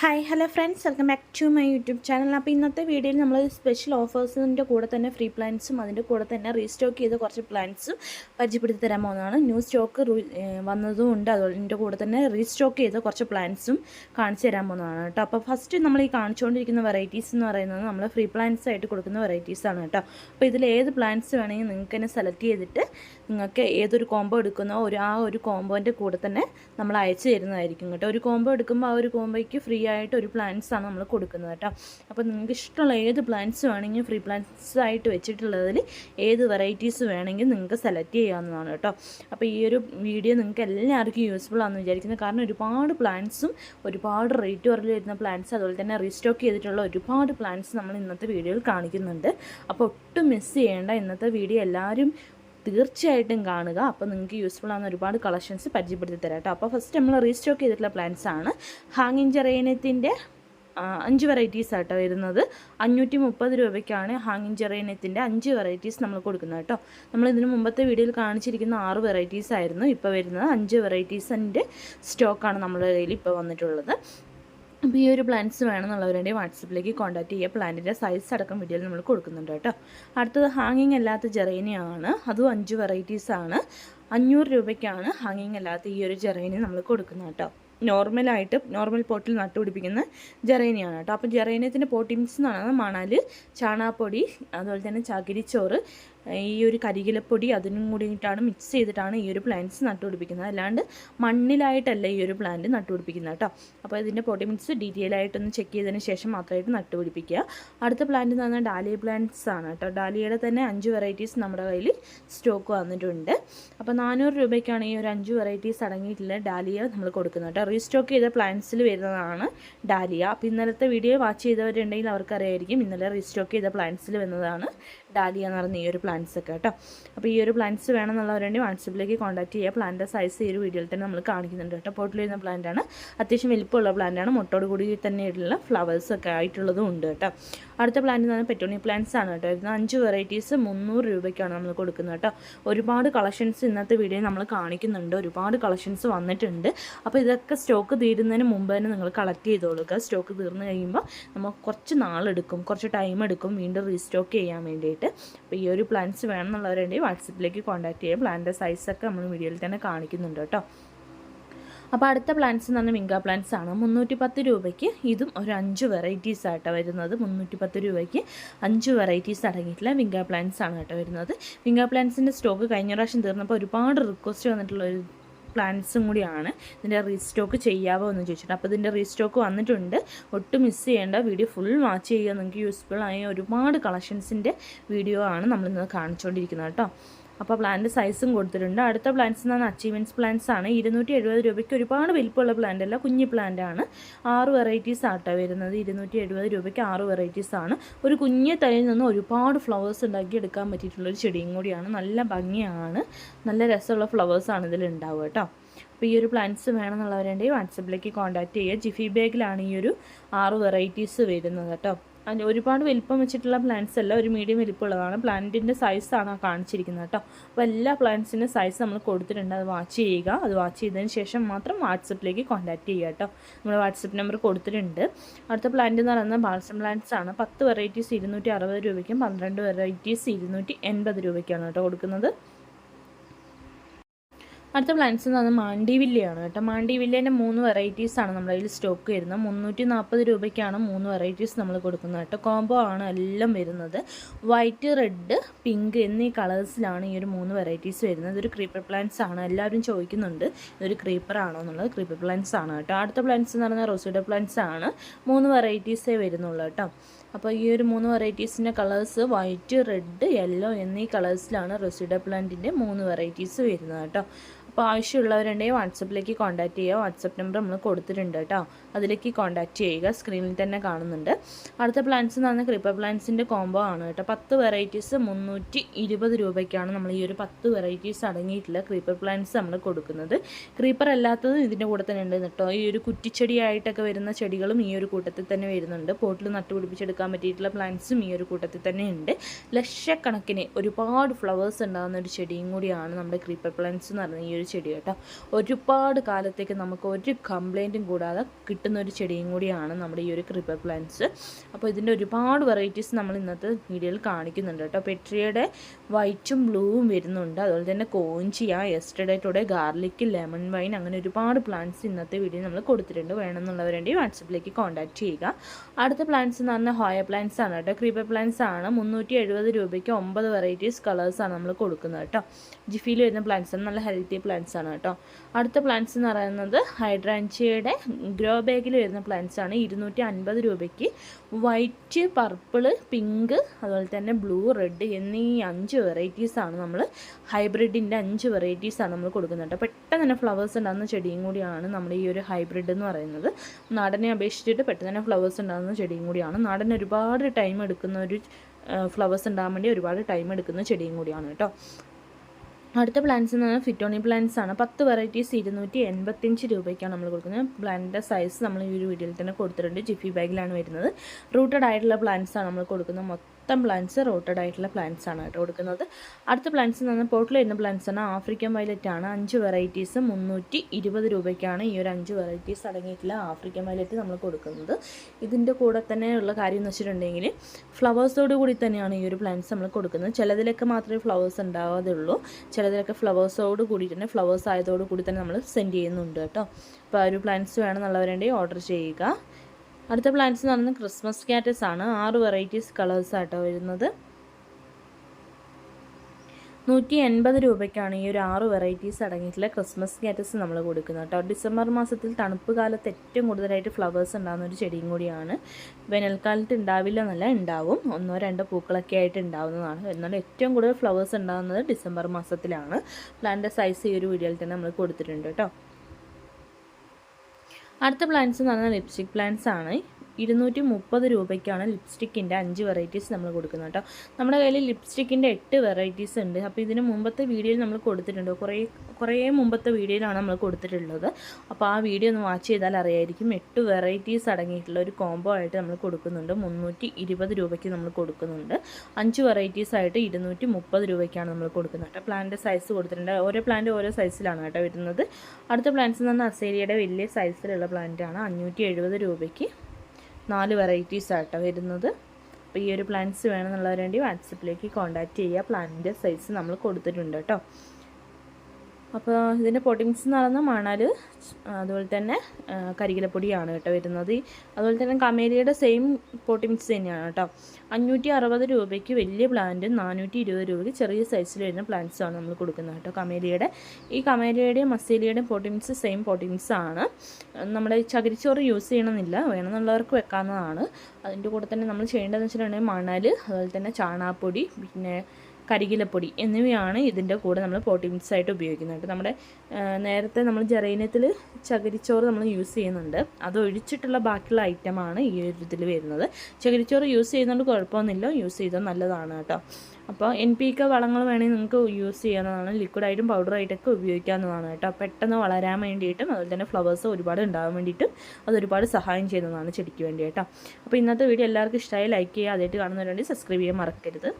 Hi hello friends welcome back to my YouTube channel അപ്പോൾ ഇന്നത്തെ വീഡിയോയിൽ നമ്മൾ സ്പെഷ്യൽ ഓഫേഴ്സിന്റെ കൂടെ തന്നെ ഫ്രീ പ്ലാൻസും അതിന്റെ കൂടെ തന്നെ റീസ്റ്റോക്ക് ചെയ്ത കുറച്ച് പ്ലാൻസും പരിചയപ്പെടുത്തി തരാൻ പോകുന്നതാണ്. ന്യൂ സ്റ്റോക്ക് വന്നതും ഉണ്ട്. അതിന്റെ കൂടെ തന്നെ റീസ്റ്റോക്ക് ചെയ്ത കുറച്ച് പ്ലാൻസും കാണിച്ചു തരാൻ പോകുന്നതാണ് കേട്ടോ. അപ്പോൾ ഫസ്റ്റ് നമ്മൾ ഈ കാണിച്ചുകൊണ്ടിരിക്കുന്ന വെറൈറ്റീസ് എന്ന് പറയുന്നത് നമ്മൾ ഫ്രീ പ്ലാൻസ് ആയിട്ട് കൊടുക്കുന്ന വെറൈറ്റീസ് ആണ് കേട്ടോ. അപ്പോൾ ഇതിൽ ഏത് പ്ലാൻസ് വേണമെങ്കിൽ നിങ്ങൾക്ക് തന്നെ സെലക്ട് ചെയ്തിട്ട് നിങ്ങൾക്ക് ഏതൊരു കോംബോ എടുക്കുന്നോ ഒരു ആ ഒരു കോംബോന്റെ കൂടെ തന്നെ നമ്മൾ അയച്ചു തരുന്നതായിരിക്കും കേട്ടോ. ഒരു കോംബോ എടുക്കുമ്പോൾ ആ ഒരു കോംബോയ്ക്ക് ഫ്രീ ആയിട്ട് ഒരു പ്ലാന്റ്സാണ് നമ്മൾ കൊടുക്കുന്നത് കേട്ടോ. അപ്പോൾ നിങ്ങൾക്ക് ഇഷ്ടമുള്ള ഏത് പ്ലാൻസ് വേണമെങ്കിലും ഫ്രീ പ്ലാൻസ് ആയിട്ട് വെച്ചിട്ടുള്ളതിൽ ഏത് വെറൈറ്റീസ് വേണമെങ്കിൽ നിങ്ങൾക്ക് സെലക്ട് ചെയ്യാവുന്നതാണ് കേട്ടോ. അപ്പോൾ ഈ ഒരു വീഡിയോ നിങ്ങൾക്ക് എല്ലാവർക്കും യൂസ്ഫുൾ ആണെന്ന് വിചാരിക്കുന്നത് കാരണം ഒരുപാട് പ്ലാൻസും ഒരുപാട് റേറ്റ് കുറഞ്ഞ് വരുന്ന പ്ലാൻസ് അതുപോലെ തന്നെ റീസ്റ്റോക്ക് ചെയ്തിട്ടുള്ള ഒരുപാട് പ്ലാൻസ് നമ്മൾ ഇന്നത്തെ വീഡിയോയിൽ കാണിക്കുന്നുണ്ട്. അപ്പോൾ ഒട്ടും മിസ് ചെയ്യേണ്ട ഇന്നത്തെ വീഡിയോ എല്ലാവരും തീർച്ചയായിട്ടും കാണുക. അപ്പോൾ നിങ്ങൾക്ക് യൂസ്ഫുൾ ആവുന്ന ഒരുപാട് കളക്ഷൻസ് പരിചയപ്പെടുത്തി തരാം കേട്ടോ. അപ്പോൾ ഫസ്റ്റ് നമ്മൾ റീസ്റ്റോക്ക് ചെയ്തിട്ടുള്ള പ്ലാൻസ് ആണ്. ഹാങ്ങിൻ ജെറേനത്തിന്റെ അഞ്ച് വെറൈറ്റീസ് ആട്ടോ വരുന്നത്. അഞ്ഞൂറ്റി മുപ്പത് രൂപയ്ക്കാണ് ഹാങ്ങിങ് ജെറേനത്തിന്റെ അഞ്ച് വെറൈറ്റീസ് നമ്മൾ കൊടുക്കുന്നത് കേട്ടോ. നമ്മൾ ഇതിന് മുമ്പത്തെ വീഡിയോയിൽ കാണിച്ചിരിക്കുന്ന ആറ് വെറൈറ്റീസ് ആയിരുന്നു. ഇപ്പോൾ വരുന്നത് അഞ്ച് വെറൈറ്റീസിന്റെ സ്റ്റോക്കാണ് നമ്മുടെ കയ്യിൽ ഇപ്പോൾ വന്നിട്ടുള്ളത്. അപ്പോൾ ഈ ഒരു പ്ലാന്റ്സ് വേണമെന്നുള്ളവരുടെ വാട്സപ്പിലേക്ക് കോൺടാക്ട് ചെയ്യുക. പ്ലാന്റിന്റെ സൈസ് അടക്കം വീഡിയോയിൽ നമ്മൾ കൊടുക്കുന്നുണ്ട് കേട്ടോ. അടുത്തത് ഹാങ്ങിങ് അല്ലാത്ത ജെറേനിയാണ് അതും അഞ്ച് വെറൈറ്റീസാണ് അഞ്ഞൂറ് രൂപയ്ക്കാണ് ഹാങ്ങിങ് അല്ലാത്ത ഈ ഒരു ജെറേനി നമ്മൾ കൊടുക്കുന്നത് കേട്ടോ. നോർമലായിട്ട് നോർമൽ പോട്ടിൽ നട്ടുപിടിപ്പിക്കുന്ന ജെറേനിയാണ് കേട്ടോ. അപ്പോൾ ജെറേനിയത്തിന്റെ പോട്ടിങ്സ് എന്ന് പറയുന്നത് മണൽ ചാണാപ്പൊടി അതുപോലെ തന്നെ ചകിരിച്ചോറ് ഈ ഒരു കരികിലപ്പൊടി അതിനും കൂടിയിട്ടാണ് മിക്സ് ചെയ്തിട്ടാണ് ഈ ഒരു പ്ലാന്റ്സ് നട്ടുപിടിപ്പിക്കുന്നത്. അല്ലാണ്ട് മണ്ണിലായിട്ടല്ല ഈ ഒരു പ്ലാന്റ് നട്ടുപിടിപ്പിക്കുന്നത് കേട്ടോ. അപ്പോൾ ഇതിന്റെ പൊടി മിക്സ് ഡീറ്റെയിൽ ആയിട്ടൊന്ന് ചെക്ക് ചെയ്തതിന് ശേഷം മാത്രമായിട്ട് നട്ടുപിടിപ്പിക്കുക. അടുത്ത പ്ലാന്റ് എന്ന് പറഞ്ഞാൽ ഡാലിയ പ്ലാന്റ്സ് ആണ് കേട്ടോ. ഡാലിയയുടെ തന്നെ അഞ്ച് വെറൈറ്റീസ് നമ്മുടെ കയ്യിൽ സ്റ്റോക്ക് വന്നിട്ടുണ്ട്. അപ്പോൾ നാനൂറ് രൂപയ്ക്കാണ് ഈ ഒരു അഞ്ച് വെറൈറ്റീസ് അടങ്ങിയിട്ടുള്ള ഡാലിയ നമ്മൾ കൊടുക്കുന്നത് കേട്ടോ. റീസ്റ്റോക്ക് ചെയ്ത പ്ലാന്റ്സിൽ വരുന്നതാണ് ഡാലിയ. അപ്പോൾ ഇന്നലത്തെ വീഡിയോ വാച്ച് ചെയ്തവരുണ്ടെങ്കിൽ അവർക്കറിയായിരിക്കും ഇന്നലെ റീസ്റ്റോക്ക് ചെയ്ത പ്ലാന്റ്സിൽ വരുന്നതാണ് ഡാലിയ എന്ന് പറയുന്ന ഈ ഒരു പ്ലാന്റ്സ് ഒക്കെ കേട്ടോ. അപ്പോൾ ഈ ഒരു പ്ലാന്റ്സ് വേണമെന്നുള്ളവരുണ്ടെങ്കിൽ വാട്സപ്പിലേക്ക് കോൺടാക്ട് ചെയ്യുക. പ്ലാന്റ് സൈസ് ഈ ഒരു വീഡിയോയിൽ തന്നെ നമ്മൾ കാണിക്കുന്നുണ്ട് കേട്ടോ. പോട്ടിൽ വരുന്ന പ്ലാന്റാണ് അത്യാവശ്യം വലിപ്പമുള്ള പ്ലാന്റാണ് മുട്ടോട് കൂടി തന്നെയുള്ള ഫ്ലവേഴ്സ് ഒക്കെ ആയിട്ടുള്ളതും ഉണ്ട് കേട്ടോ. അടുത്ത പ്ലാന്റ് എന്ന് പറഞ്ഞാൽ പെറ്റോണി പ്ലാന്റ്സ് ആണ് കേട്ടോ. ഇതിന് അഞ്ച് വെറൈറ്റീസ് മുന്നൂറ് രൂപയ്ക്കാണ് നമ്മൾ കൊടുക്കുന്നത് കേട്ടോ. ഒരുപാട് കളക്ഷൻസ് ഇന്നത്തെ വീഡിയോ നമ്മൾ കാണിക്കുന്നുണ്ട്. ഒരുപാട് കളക്ഷൻസ് വന്നിട്ടുണ്ട്. അപ്പോൾ ഇതൊക്കെ സ്റ്റോക്ക് തീരുന്നതിന് മുമ്പ് തന്നെ നിങ്ങൾ കളക്ട് ചെയ്തോളുക സ്റ്റോക്ക് തീർന്നു കഴിയുമ്പോൾ നമ്മൾ കുറച്ച് നാളെടുക്കും. കുറച്ച് ടൈം എടുക്കും. വീണ്ടും റീസ്റ്റോക്ക് ചെയ്യാൻ വേണ്ടിയിട്ട്. അപ്പോൾ ഈ ഒരു പ്ലാന്റ്സ് വേണം എന്നുള്ളവരുണ്ടെങ്കിൽ വാട്സപ്പിലേക്ക് കോൺടാക്ട് ചെയ്യുക പ്ലാന്റിന്റെ സൈസൊക്കെ നമ്മൾ വീഡിയോയിൽ തന്നെ കാണിക്കുന്നുണ്ട് കേട്ടോ. അപ്പോൾ അടുത്ത പ്ലാന്റ്സ് എന്ന് പറഞ്ഞാൽ മിങ്ക പ്ലാന്റ്സ് ആണ്. മുന്നൂറ്റി പത്ത് രൂപയ്ക്ക് ഇതും ഒരു അഞ്ച് വെറൈറ്റീസ് ആയിട്ടാണ് വരുന്നത്. മുന്നൂറ്റി പത്ത് രൂപയ്ക്ക് അഞ്ച് വെറൈറ്റീസ് അടങ്ങിയിട്ടുള്ള മിങ്ക പ്ലാന്റ്സ് ആണ് കേട്ടോ വരുന്നത്. മിങ്ക പ്ലാന്റ്സിന്റെ സ്റ്റോക്ക് കഴിഞ്ഞ പ്രാവശ്യം തീർന്നപ്പോൾ ഒരുപാട് റിക്വസ്റ്റ് വന്നിട്ടുള്ള ഒരു പ്ലാൻസും കൂടിയാണ് ഇതിന്റെ റീസ്റ്റോക്ക് ചെയ്യാവോ എന്ന് ചോദിച്ചിട്ട്. അപ്പോൾ ഇതിന്റെ റീസ്റ്റോക്ക് വന്നിട്ടുണ്ട്. ഒട്ടും മിസ് ചെയ്യേണ്ട. വീഡിയോ ഫുൾ വാച്ച് ചെയ്യുക. നിങ്ങൾക്ക് യൂസ്ഫുൾ ആയ ഒരുപാട് കളക്ഷൻസിന്റെ വീഡിയോ ആണ് നമ്മളിന്ന് കാണിച്ചുകൊണ്ടിരിക്കുന്നത് കേട്ടോ. അപ്പോൾ പ്ലാന്റ് സൈസും കൊടുത്തിട്ടുണ്ട്. അടുത്ത പ്ലാന്റ്സ് എന്ന് പറഞ്ഞാൽ അച്ചീവ്മെന്റ്സ് പ്ലാന്റ്സ് ആണ്. ഇരുന്നൂറ്റി എഴുപത് രൂപയ്ക്ക് ഒരുപാട് വലിപ്പമുള്ള പ്ലാന്റ് അല്ല കുഞ്ഞി പ്ലാന്റ് ആണ്. ആറ് വെറൈറ്റീസ് ആട്ടോ വരുന്നത്. ഇരുന്നൂറ്റി എഴുപത് രൂപയ്ക്ക് ആറ് വെറൈറ്റീസ് ആണ്. ഒരു കുഞ്ഞ് തൈയിൽ നിന്ന് ഒരുപാട് ഫ്ലവേഴ്സ് ഉണ്ടാക്കി എടുക്കാൻ പറ്റിയിട്ടുള്ള ഒരു ചെടിയും കൂടിയാണ്. നല്ല ഭംഗിയാണ്. നല്ല രസമുള്ള ഫ്ലവേഴ്സാണ് ഇതിൽ ഉണ്ടാവുക കേട്ടോ. അപ്പോൾ ഈ ഒരു പ്ലാന്റ്സ് വേണമെന്നുള്ളവരുണ്ടെങ്കിൽ വാട്സപ്പിലേക്ക് കോണ്ടാക്ട് ചെയ്യുക. ജിഫി ബാഗിലാണ് ഈ ഒരു ആറ് വെറൈറ്റീസ് വരുന്നത് കേട്ടോ. അതിന് ഒരുപാട് വലിപ്പം വെച്ചിട്ടുള്ള പ്ലാന്റ്സ് അല്ല ഒരു മീഡിയം വലിപ്പമുള്ളതാണ്. പ്ലാന്റിന്റെ സൈസാണ് കാണിച്ചിരിക്കുന്നത് കേട്ടോ. അപ്പോൾ എല്ലാ പ്ലാന്റ്സിന്റെ സൈസ് നമ്മൾ കൊടുത്തിട്ടുണ്ട്. അത് വാച്ച് ചെയ്യുക. അത് വാച്ച് ചെയ്തതിന് ശേഷം മാത്രം വാട്സപ്പിലേക്ക് കോൺടാക്ട് ചെയ്യുക കേട്ടോ. നമ്മൾ വാട്സപ്പ് നമ്പർ കൊടുത്തിട്ടുണ്ട്. അടുത്ത പ്ലാന്റ് എന്ന് പറയുന്നത് ബാൾസം പ്ലാന്റ്സ് ആണ്. പത്ത് വെറൈറ്റീസ് ഇരുന്നൂറ്റി അറുപത് രൂപയ്ക്കും പന്ത്രണ്ട് വെറൈറ്റീസ് ഇരുന്നൂറ്റി എൺപത് രൂപയ്ക്കാണ് കേട്ടോ കൊടുക്കുന്നത്. അടുത്ത പ്ലാന്റ്സ് എന്ന് പറഞ്ഞാൽ മാണ്ടിവില്ലയാണ് കേട്ടോ. മാണ്ടിവില്ലേന്റെ മൂന്ന് വെറൈറ്റീസാണ് നമ്മുടെ കയ്യിൽ സ്റ്റോക്ക് വരുന്നത് മുന്നൂറ്റി നാൽപ്പത് രൂപയ്ക്കാണ് മൂന്ന് വെറൈറ്റീസ് നമ്മൾ കൊടുക്കുന്നത് കേട്ടോ. കോംബോ ആണ് എല്ലാം വരുന്നത്. വൈറ്റ് റെഡ് പിങ്ക് എന്നീ കളേഴ്സിലാണ് ഈ ഒരു മൂന്ന് വെറൈറ്റീസ് വരുന്നത്. ഇതൊരു ക്രീപ്പർ പ്ലാന്റ്സ് ആണ്. എല്ലാവരും ചോദിക്കുന്നുണ്ട് ഇതൊരു ക്രീപ്പർ ആണോ എന്നുള്ളത്. ക്രീപ്പർ പ്ലാന്റ്സ് ആണ് കേട്ടോ. അടുത്ത പ്ലാന്റ്സ് എന്ന് പറഞ്ഞാൽ റോസിഡ പ്ലാന്റ്സ് ആണ്. മൂന്ന് വെറൈറ്റീസേ വരുന്നുള്ളൂ കേട്ടോ. അപ്പോൾ ഈ ഒരു മൂന്ന് വെറൈറ്റീസിന്റെ കളേഴ്സ് വൈറ്റ് റെഡ് യെല്ലോ എന്നീ കളേഴ്സിലാണ് റെസിഡ പ്ലാന്റിന്റെ മൂന്ന് വെറൈറ്റീസ് വരുന്നത് കേട്ടോ. അപ്പോൾ ആവശ്യമുള്ളവരുണ്ടെങ്കിൽ വാട്സപ്പിലേക്ക് കോൺടാക്ട് ചെയ്യുക. വാട്സപ്പ് നമ്പർ നമ്മൾ കൊടുത്തിട്ടുണ്ട് കേട്ടോ. അതിലേക്ക് കോൺടാക്ട് ചെയ്യുക. സ്ക്രീനിൽ തന്നെ കാണുന്നുണ്ട്. അടുത്ത പ്ലാന്റ്സ് എന്ന് പറഞ്ഞാൽ ക്രിപ്പർ പ്ലാന്റ്സിന്റെ കോംബോ ആണ് കേട്ടോ. പത്ത് വെറൈറ്റീസ് മുന്നൂറ്റി ഇരുപത് രൂപയ്ക്കാണ് നമ്മൾ ഈ ഒരു പത്ത് വെറൈറ്റീസ് അടങ്ങിയിട്ടുള്ള ക്രീപ്പർ പ്ലാന്റ്സ് നമ്മൾ കൊടുക്കുന്നത്. ക്രീപ്പർ അല്ലാത്തതും ഇതിന്റെ കൂടെ തന്നെ ഉണ്ട് കേട്ടോ. ഈ ഒരു കുറ്റിച്ചെടിയായിട്ടൊക്കെ വരുന്ന ചെടികളും ഈ ഒരു കൂട്ടത്തിൽ തന്നെ വരുന്നുണ്ട്. പോട്ടിൽ നട്ടുപിടിപ്പിച്ചെടുക്കാൻ പറ്റിയിട്ടുള്ള പ്ലാന്റ്സും ഈ ഒരു കൂട്ടത്തിൽ തന്നെ ഉണ്ട്. ലക്ഷക്കണക്കിന് ഒരുപാട് ഫ്ലവേഴ്സ് ഉണ്ടാകുന്ന ഒരു ചെടിയും കൂടിയാണ് നമ്മുടെ ക്രീപ്പർ പ്ലാന്റ്സ് എന്ന് പറയുന്നത് ഈ ഒരു ചെടി കേട്ടോ. ഒരുപാട് കാലത്തേക്ക് നമുക്ക് ഒരു കംപ്ലൈന്റും കൂടാതെ കിട്ടുന്ന ഒരു ചെടിയും കൂടിയാണ് നമ്മുടെ ഈ ഒരു ക്രിപ്പർ പ്ലാന്റ്സ് അപ്പോൾ ഇതിന്റെ ഒരുപാട് വെറൈറ്റീസ് നമ്മൾ ഇന്നത്തെ വീഡിയോയിൽ കാണിക്കുന്നുണ്ട് കേട്ടോ. പെട്രിയുടെ വൈറ്റും ബ്ലൂവും വരുന്നുണ്ട്. അതുപോലെ തന്നെ കോഞ്ചിയ yesterday today garlic lemon vine അങ്ങനെ ഒരുപാട് പ്ലാന്റ്സ് ഇന്നത്തെ വീഡിയോ നമ്മൾ കൊടുത്തിട്ടുണ്ട്. വേണമെന്നുള്ളവരുണ്ടെങ്കിൽ വാട്സപ്പിലേക്ക് കോൺടാക്ട് ചെയ്യുക. അടുത്ത പ്ലാന്റ്സ് എന്ന് പറഞ്ഞാൽ ഹോയ പ്ലാന്റ്സ് ആണ് കേട്ടോ. ക്രീപ്പർ പ്ലാന്റ്സ് ആണ്. മുന്നൂറ്റി എഴുപത് രൂപയ്ക്ക് ഒമ്പത് വെറൈറ്റീസ് കളേഴ്സാണ് നമ്മൾ കൊടുക്കുന്നത് കേട്ടോ. ജിഫിയിൽ വരുന്ന പ്ലാന്റ്സ് നല്ല ഹെൽത്തി പ്ലാന്റ്സ് ആണ് കേട്ടോ. അടുത്ത പ്ലാന്റ്സ് എന്ന് പറയുന്നത് ഹൈഡ്രാൻഷ്യയുടെ ഗ്രോ ബാഗിൽ വരുന്ന പ്ലാന്റ്സ് ആണ്. ഇരുന്നൂറ്റി അൻപത് രൂപയ്ക്ക്. വൈറ്റ് പർപ്പിൾ പിങ്ക് അതുപോലെ തന്നെ ബ്ലൂ റെഡ് എന്നീ അഞ്ച് വെറൈറ്റീസ് ആണ് നമ്മൾ ഹൈബ്രിഡിന്റെ അഞ്ച് വെറൈറ്റീസ് ആണ് നമ്മൾ കൊടുക്കുന്നത് കേട്ടോ. പെട്ടെന്ന് തന്നെ ഫ്ലവേഴ്സ് ഉണ്ടാകുന്ന ചെടിയും കൂടിയാണ് നമ്മൾ ഈ ഒരു ഹൈബ്രിഡ് എന്ന് പറയുന്നത്. നാടനെ അപേക്ഷിച്ചിട്ട് പെട്ടെന്ന് തന്നെ ഫ്ലവേഴ്സ് ഉണ്ടാകുന്ന ചെടിയും കൂടിയാണ്. നാടൻ ഒരുപാട് ടൈം എടുക്കുന്ന ഒരു ഫ്ലവേഴ്സ് ഉണ്ടാകാൻ വേണ്ടി ഒരുപാട് ടൈം എടുക്കുന്ന ചെടിയും കൂടിയാണ് കേട്ടോ. അടുത്ത പ്ലാന്റ്സ് എന്ന് പറഞ്ഞാൽ ഫിറ്റോണി പ്ലാന്റ്സ് ആണ്. പത്ത് വെറൈറ്റീസ് ഇരുന്നൂറ്റി എൺപത്തഞ്ച് രൂപയ്ക്കാണ് നമ്മൾ കൊടുക്കുന്നത്. പ്ലാന്റിന്റെ സൈസ് നമ്മൾ ഈ ഒരു വീഡിയോയിൽ തന്നെ കൊടുത്തിട്ടുണ്ട്. ജിഫി ബാഗിലാണ് വരുന്നത്. റൂട്ടഡ് ആയിട്ടുള്ള പ്ലാന്റ്സ് ആണ് നമ്മൾ കൊടുക്കുന്നത്. മൊത്തം പ്ലാന്റ്സ് റോട്ടഡ് ആയിട്ടുള്ള പ്ലാന്റ്സ് ആണ് കേട്ടോ കൊടുക്കുന്നത്. അടുത്ത പ്ലാന്റ്സ് എന്ന് പറഞ്ഞാൽ പോട്ടിൽ വരുന്ന പ്ലാന്റ്സ് ആണ് ആഫ്രിക്കൻ വയലറ്റ് ആണ്. അഞ്ച് വെറൈറ്റീസ് മുന്നൂറ്റി ഇരുപത് രൂപയ്ക്കാണ് ഈ ഒരു അഞ്ച് വെറൈറ്റീസ് അടങ്ങിയിട്ടുള്ള ആഫ്രിക്കൻ വയലറ്റ് നമ്മൾ കൊടുക്കുന്നത്. ഇതിന്റെ കൂടെ തന്നെ ഉള്ള കാര്യം എന്ന് വെച്ചിട്ടുണ്ടെങ്കിൽ ഫ്ലവേഴ്സോട് കൂടി തന്നെയാണ് ഈ ഒരു പ്ലാന്റ്സ് നമ്മൾ കൊടുക്കുന്നത്. ചിലതിലൊക്കെ മാത്രമേ ഫ്ലവേഴ്സ് ഉണ്ടാവാതെ ഉള്ളൂ ചിലതിലൊക്കെ ഫ്ലവേഴ്സോട് കൂടി തന്നെ ഫ്ലവേഴ്സ് ആയതോട് കൂടി തന്നെ നമ്മൾ സെൻഡ് ചെയ്യുന്നുണ്ട് കേട്ടോ. അപ്പോൾ ആ ഒരു പ്ലാന്റ്സ് വേണമെന്നുള്ളവരുണ്ടെങ്കിൽ ഓർഡർ ചെയ്യുക. അടുത്ത പ്ലാന്റ്സ് എന്ന് പറയുന്നത് ക്രിസ്മസ് കാറ്റസ് ആണ്. ആറ് വെറൈറ്റീസ് കളേഴ്സ് ആട്ടോ വരുന്നത്. നൂറ്റി എൺപത് രൂപയ്ക്കാണ് ഈ ഒരു ആറ് വെറൈറ്റീസ് അടങ്ങിയിട്ടുള്ള ക്രിസ്മസ് കാറ്റസ് നമ്മൾ കൊടുക്കുന്നത് കേട്ടോ. ഡിസംബർ മാസത്തിൽ തണുപ്പ് കാലത്ത് ഏറ്റവും കൂടുതലായിട്ട് ഫ്ലവേഴ്സ് ഉണ്ടാകുന്ന ഒരു ചെടിയും കൂടിയാണ്. വേനൽക്കാലത്ത് ഉണ്ടാവില്ല എന്നല്ല ഉണ്ടാവും. ഒന്നോ രണ്ടോ പൂക്കളൊക്കെ ആയിട്ട് ഉണ്ടാവുന്നതാണ്. എന്നാൽ ഏറ്റവും കൂടുതൽ ഫ്ലവേഴ്സ് ഉണ്ടാകുന്നത് ഡിസംബർ മാസത്തിലാണ്. പ്ലാന്റ് സൈസ് ഈ ഒരു വീഡിയോയിൽ തന്നെ നമ്മൾ കൊടുത്തിട്ടുണ്ട് കേട്ടോ. അടുത്ത പ്ലാന്റ്സ് എന്ന് പറഞ്ഞാൽ ലിപ്സ്റ്റിക് പ്ലാന്റ്സ് ആണ്. ഇരുന്നൂറ്റി മുപ്പത് രൂപയ്ക്കാണ് ലിപ്സ്റ്റിക്കിന്റെ അഞ്ച് വെറൈറ്റീസ് നമ്മൾ കൊടുക്കുന്നത് കേട്ടോ. നമ്മുടെ കയ്യിൽ ലിപ്സ്റ്റിക്കിന്റെ എട്ട് വെറൈറ്റീസ് ഉണ്ട്. അപ്പോൾ ഇതിന് മുമ്പത്തെ വീഡിയോയിൽ നമ്മൾ കൊടുത്തിട്ടുണ്ട്. കുറേ കുറേ മുമ്പത്തെ വീഡിയോയിലാണ് നമ്മൾ കൊടുത്തിട്ടുള്ളത്. അപ്പോൾ ആ വീഡിയോ ഒന്ന് വാച്ച് ചെയ്താൽ അറിയായിരിക്കും എട്ട് വെറൈറ്റീസ് അടങ്ങിയിട്ടുള്ള ഒരു കോംബോ ആയിട്ട് നമ്മൾ കൊടുക്കുന്നുണ്ട്. മുന്നൂറ്റി ഇരുപത് രൂപയ്ക്ക് നമ്മൾ കൊടുക്കുന്നുണ്ട്. അഞ്ച് വെറൈറ്റീസ് ആയിട്ട് ഇരുന്നൂറ്റി മുപ്പത് രൂപയ്ക്കാണ് നമ്മൾ കൊടുക്കുന്നത് കേട്ടോ. പ്ലാന്റ് സൈസ് കൊടുത്തിട്ടുണ്ട്. ഓരോ പ്ലാന്റ് ഓരോ സൈസിലാണ് കേട്ടോ വരുന്നത്. അടുത്ത പ്ലാന്റ്സ് എന്ന് പറഞ്ഞാൽ അസേരിയുടെ വലിയ സൈസിലുള്ള പ്ലാന്റാണ് അഞ്ഞൂറ്റി എഴുപത് രൂപയ്ക്ക് നാല് വെറൈറ്റീസ് ആട്ടോ വരുന്നത്. അപ്പോൾ ഈ ഒരു പ്ലാന്റ്സ് വേണമെന്നുള്ളവർ വാട്സപ്പിലേക്ക് കോൺടാക്റ്റ് ചെയ്യുക പ്ലാന്റിന്റെ സൈസ് നമ്മൾ കൊടുത്തിട്ടുണ്ട് കേട്ടോ. അപ്പോൾ ഇതിന്റെ പൊട്ടിങ്സ് എന്ന് പറയുന്നത് മണൽ അതുപോലെ തന്നെ കരികിലപ്പൊടിയാണ് കേട്ടോ വരുന്നത്. അതുപോലെ തന്നെ കമേലിയുടെ സെയിം പൊട്ടിങ്സ് തന്നെയാണ് കേട്ടോ. അഞ്ഞൂറ്റി അറുപത് രൂപയ്ക്ക് വലിയ പ്ലാന്റും നാനൂറ്റി ഇരുപത് രൂപയ്ക്ക് ചെറിയ സൈസിൽ വരുന്ന പ്ലാന്റ്സാണ് നമ്മൾ കൊടുക്കുന്നത് കേട്ടോ കമേലിയുടെ. ഈ കമേലിയുടെയും മസേലിയുടെയും പൊട്ടിങ്സ് സെയിം പൊട്ടിങ്സ് ആണ്. നമ്മുടെ ചകിരിച്ചോറ് യൂസ് ചെയ്യണമെന്നില്ല വേണമെന്നുള്ളവർക്ക് വെക്കാവുന്നതാണ്. അതിന്റെ കൂടെ തന്നെ നമ്മൾ ചെയ്യേണ്ടതെന്ന് വെച്ചിട്ടുണ്ടെങ്കിൽ മണൽ അതുപോലെ തന്നെ ചാണാപ്പൊടി പിന്നെ കരികിലപ്പൊടി എന്നിവയാണ് ഇതിന്റെ കൂടെ നമ്മൾ പ്രോട്ടീൻസ് ആയിട്ട് ഉപയോഗിക്കുന്നത് നമ്മുടെ നേരത്തെ നമ്മൾ ജറൈനത്തിൽ ചകിരിച്ചോറ് നമ്മൾ യൂസ് ചെയ്യുന്നുണ്ട്. അത് ഒഴിച്ചിട്ടുള്ള ബാക്കിയുള്ള ഐറ്റമാണ് ഈ ഒരു ഇതിൽ വരുന്നത്. ചകിരിച്ചോറ് യൂസ് ചെയ്യുന്നതുകൊണ്ട് കുഴപ്പമൊന്നുമില്ല. യൂസ് ചെയ്താൽ നല്ലതാണ് കേട്ടോ. അപ്പോൾ എൻ പി കെ വളങ്ങൾ വേണമെങ്കിൽ നിങ്ങൾക്ക് യൂസ് ചെയ്യാവുന്നതാണ്. ലിക്വിഡായിട്ടും പൗഡറായിട്ടൊക്കെ ഉപയോഗിക്കാവുന്നതാണ് കേട്ടോ. പെട്ടെന്ന് വളരാൻ വേണ്ടിയിട്ടും അതുപോലെ തന്നെ ഫ്ലവേഴ്സ് ഒരുപാട് ഉണ്ടാകാൻ വേണ്ടിയിട്ടും അത് ഒരുപാട് സഹായം ചെയ്യുന്നതാണ് ചെടിക്ക് വേണ്ടി കേട്ടോ. അപ്പോൾ ഇന്നത്തെ വീഡിയോ എല്ലാവർക്കും ഇഷ്ടമായി ലൈക്ക് ചെയ്യുക അതായിട്ട് കാണുന്നവരുണ്ടെങ്കിൽ സബ്സ്ക്രൈബ് ചെയ്യാൻ മറക്കരുത്.